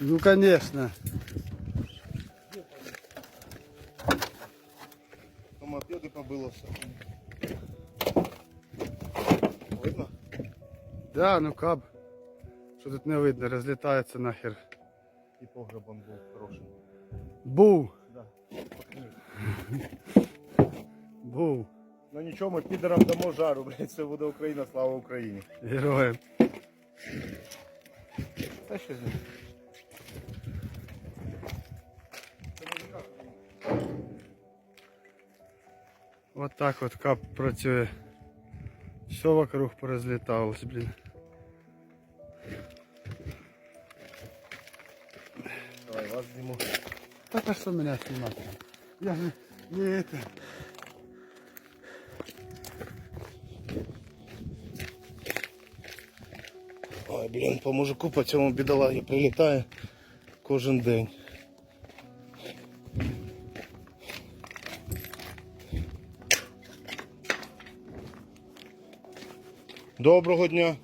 Ну, конечно. Мопеди побило все. Видно? Да, ну каб. Що тут не видно, розлітається нахер. І погребом був хороший. Був, Да. був. Ну нічого, ми підерам дамо жару, блядь, це буде Україна, слава Україні. Героєм. Та що з ним? Вот так вот кап працює. Все вокруг порозліталось, блін. Давай, вас зніму. Так а що мене знімати? Я же не это. Ой, блін, по мужику по цьому бідолагі прилітає кожен день. Доброго дня.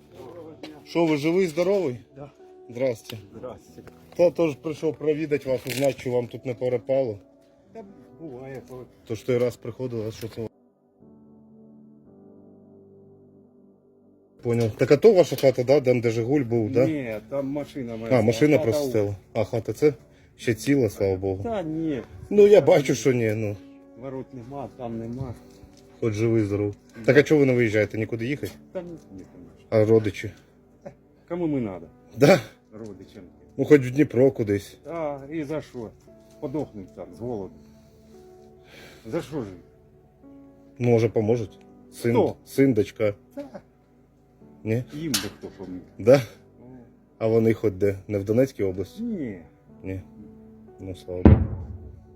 Що, ви живий, здоровий? Да. Здрасте. Здрасте. Та теж прийшов провідати вас, узнати, що вам тут не перепало. Та буває, коли. То ж той раз приходили, а що це? Понял. Так а то ваша хата, да? Там де Жигуль був, да? Ні, там машина моя. А, машина Хата просто. А хата це ще ціла, слава Богу. Та ні, Ну я бачу, що ні, ну. ворот нема, там нема. Хоч живий здоров. Так а чого ви не виїжджаєте? Нікуди їхати? Та ні, ні, конечно. А родичі? Кому ми надо, Да? родичам? Ну хоч в Дніпро кудись. А, і за що? Подохнуть там з голоду. За що ж? Ну, Може поможуть? Син, Хто? син, дочка. Та, Ні? їм би хто поміг. Да? О, А вони хоч де? Не в Донецькій області? Ні, Ні. Ну слава Богу.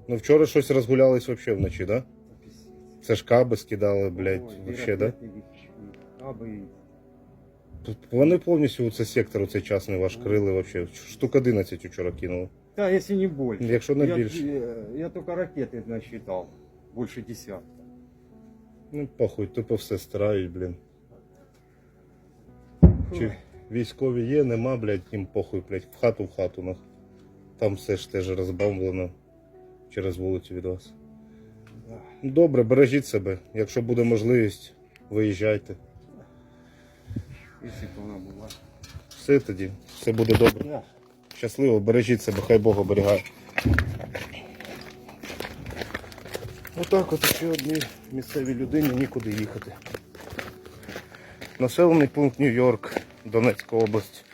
Ну вчора щось розгулялись взагалі вночі, да? Це ж каби скидали, блядь, вообще, да? Вони повністю у цей сектор, у цей частний ваш крили вообще. Штук 11 вчора кинули. Та, якщо не більше. Якщо не я, більше. Я, я тільки ракети насчитав. Більше десятка. Ну, похуй, тупо все стирають, блін. Чи військові є, нема, блядь, їм похуй, блядь, в хату в хату нах. Там все ж теж розбомблено через вулицю від вас. Добре, бережіть себе. Якщо буде можливість, виїжджайте. Все тоді, все буде добре. Щасливо, бережіть себе, хай Бог оберігає. Отак от ще одній місцевій людині нікуди їхати. Населений пункт Нью-Йорк, Донецька область.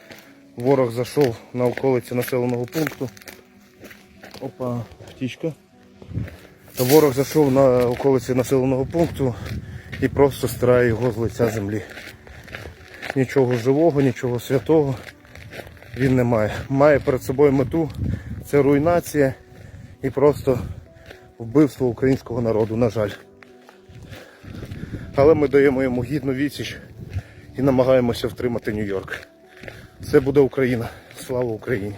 Ворог зайшов на околиці населеного пункту. Опа, птічка. Ворог зайшов на околиці населеного пункту і просто стирає його з лиця землі. Нічого живого, нічого святого він не має. Має перед собою мету це руйнація і просто вбивство українського народу, на жаль. Але ми даємо йому гідну відсіч і намагаємося втримати Нью-Йорк. Це буде Україна. Слава Україні!